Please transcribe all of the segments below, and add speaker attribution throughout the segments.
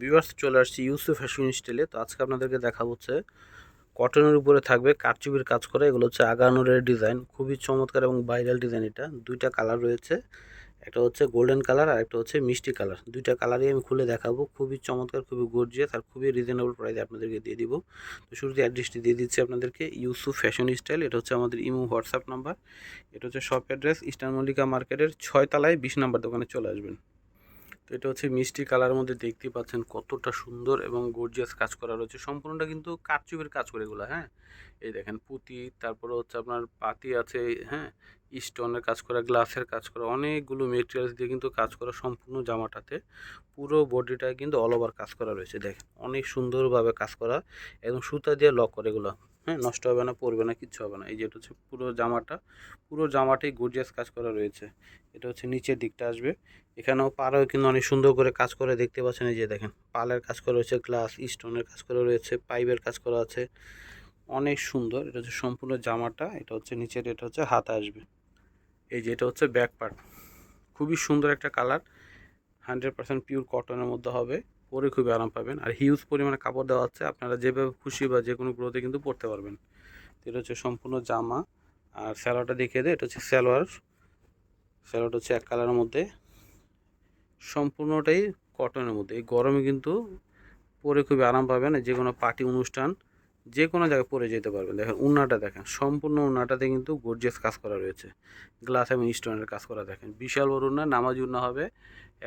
Speaker 1: Viewers চলে আসছি Yusuf fashion স্টাইলে তো আজকে আপনাদেরকে দেখাবো হচ্ছে কটনের উপরে থাকবে, কারচুপির কাজ করা। এগুলো হচ্ছে আগানোরের ডিজাইন খুবই চমৎকার এবং ভাইরাল ডিজাইন এটা। দুইটা কালার রয়েছে। একটা হচ্ছে গোল্ডেন কালার আর একটা হচ্ছে মিষ্টি কালার দুইটা কালারই আমি খুলে দেখাবো। খুবই চমৎকার, খুবই গর্জিয়াস আর খুবই রিজনেবল প্রাইসে আপনাদেরকে দিয়ে দিব। তো শুরুতে অ্যাড্রেসটি দিয়ে দিচ্ছি আপনাদেরকে ইউসুফ ফ্যাশন স্টাইল এটা হচ্ছে আমাদের ইমো হোয়াটসঅ্যাপ নাম্বার এটা হচ্ছে শপ অ্যাড্রেস ইস্টার্ন মল্লিকা মার্কেটের ছয় তলায় বিশ নাম্বার দোকানে চলে আসবেন। তো এটা হচ্ছে মিষ্টি কালার মধ্যে দেখতে পাচ্ছেন কতটা সুন্দর এবং গর্জিয়াস কাজ করা রয়েছে। সম্পূর্ণটা কিন্তু কারচুপের কাজ করে এগুলো হ্যাঁ? এই দেখেন পুঁতি, তারপরে হচ্ছে আপনার পাতি আছে হ্যাঁ? স্টোনের কাজ করা, গ্লাসের কাজ করা, অনেকগুলো মেটেরিয়ালস দিয়ে কিন্তু কাজ করা সম্পূর্ণ জামাটাতে। পুরো বডিটা কিন্তু অল ওভার কাজ করা রয়েছে, দেখেন। অনেক সুন্দরভাবে কাজ করা, একদম সুতা দিয়ে লক করে এগুলো। হ্যাঁ নষ্ট হবে না পড়বে না, কিচ্ছু হবে না। এই যেটা হচ্ছে পুরো জামাটা, পুরো জামাটাই গর্জিয়াস কাজ করা রয়েছে। এটা হচ্ছে নিচের দিকটা আসবে। এখানেও পাড়াও কিন্তু অনেক সুন্দর করে কাজ করে, দেখতে পাচ্ছেন এই যে দেখেন, পালের কাজ করা রয়েছে গ্লাস স্টোনের কাজ করা রয়েছে পাইপের কাজ করা আছে। অনেক সুন্দর, এটা হচ্ছে সম্পূর্ণ জামাটা, এটা হচ্ছে নিচের, এটা হচ্ছে হাতা আসবে। এই যে এটা হচ্ছে ব্যাক পার্ট খুবই সুন্দর একটা কালার হান্ড্রেড পার্সেন্ট পিওর কটনের মধ্যে হবে, পরে খুবই আরাম পাবেন। আর হিউজ পরিমাণে কাপড় দেওয়া আছে, আপনারা যেভাবে খুশি বা যে কোনো গ্রোথে কিন্তু পরতে পারবেন। এটা হচ্ছে সম্পূর্ণ জামা, আর স্যালোয়ারটা দেখিয়ে দেয় এটা হচ্ছে স্যালোয়ার স্যালোয়ারটা হচ্ছে এক কালারের মধ্যে। সম্পূর্ণটাই কটনের মধ্যে, এই গরমে কিন্তু পরে খুবই আরাম পাবেন, যে কোনো পার্টি অনুষ্ঠান যে কোনো জায়গায় পরে যেতে পারবেন। দেখেন উন্নাটা দেখেন, সম্পূর্ণ উন্নাটাতে কিন্তু গর্জিয়াস কাজ করা রয়েছে। গ্লাস এবং স্টোনের কাজ করা দেখেন। বিশাল বড় উন্না, নামাজ উন্না হবে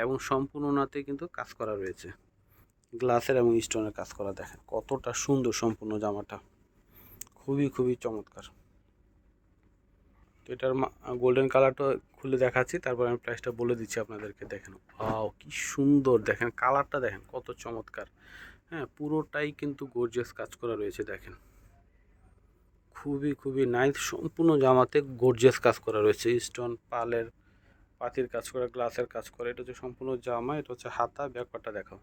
Speaker 1: এবং সম্পূর্ণ উন্নাতে কিন্তু কাজ করা রয়েছে। গ্লাসের এবং স্টোনের কাজ করা দেখেন, কতটা সুন্দর সম্পূর্ণ জামাটা। খুবই খুবই চমৎকার। তো এটার গোল্ডেন কালারটা খুলে দেখাচ্ছি, তারপর আমি প্রাইসটা বলে দিচ্ছি আপনাদেরকে, দেখেন। ওয়াও কি সুন্দর, দেখেন কালারটা দেখেন, কত চমৎকার। হ্যাঁ পুরোটাই কিন্তু গর্জিয়াস কাজ করা রয়েছে, দেখেন। খুবই খুবই নাইস সম্পূর্ণ জামাতে গর্জিয়াস কাজ করা রয়েছে। স্টোন পালের, পাতির কাজ করা গ্লাসের কাজ করা, এটা হচ্ছে সম্পূর্ণ জামা, এটা হচ্ছে হাতা ব্যাক পার্টটা দেখাও।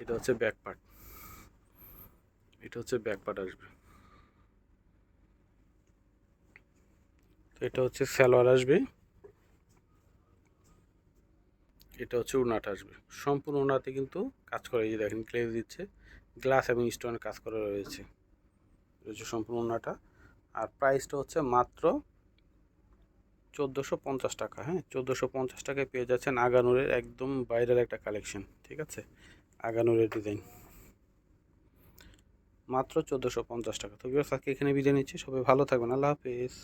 Speaker 1: এটা হচ্ছে ব্যাক পার্ট এটা হচ্ছে ব্যাক পার্ট আসবে। এটা হচ্ছে সালোয়ার আসবে। এটা হচ্ছে উনাটা আসবে। সম্পূর্ণ উনাতে কিন্তু কাজ করা, এই যে দেখেন ক্লেজ দিচ্ছে গ্লাস এবং স্টোনের কাজ করা রয়েছে। হচ্ছে সম্পূর্ণ উনাটা আর প্রাইসটা হচ্ছে মাত্র চোদ্দোশো পঞ্চাশ টাকা হ্যাঁ? চোদ্দোশো পঞ্চাশ টাকায় পেয়ে যাচ্ছেন আগানুরের একদম বাইরের একটা কালেকশন ঠিক আছে? আগানুরের ডিজাইন মাত্র চোদ্দোশো পঞ্চাশ টাকা। তো বিভাগ এখানে বিদায় নিচ্ছি। সবাই ভালো থাকবেন। আল্লাহ হাফেজ।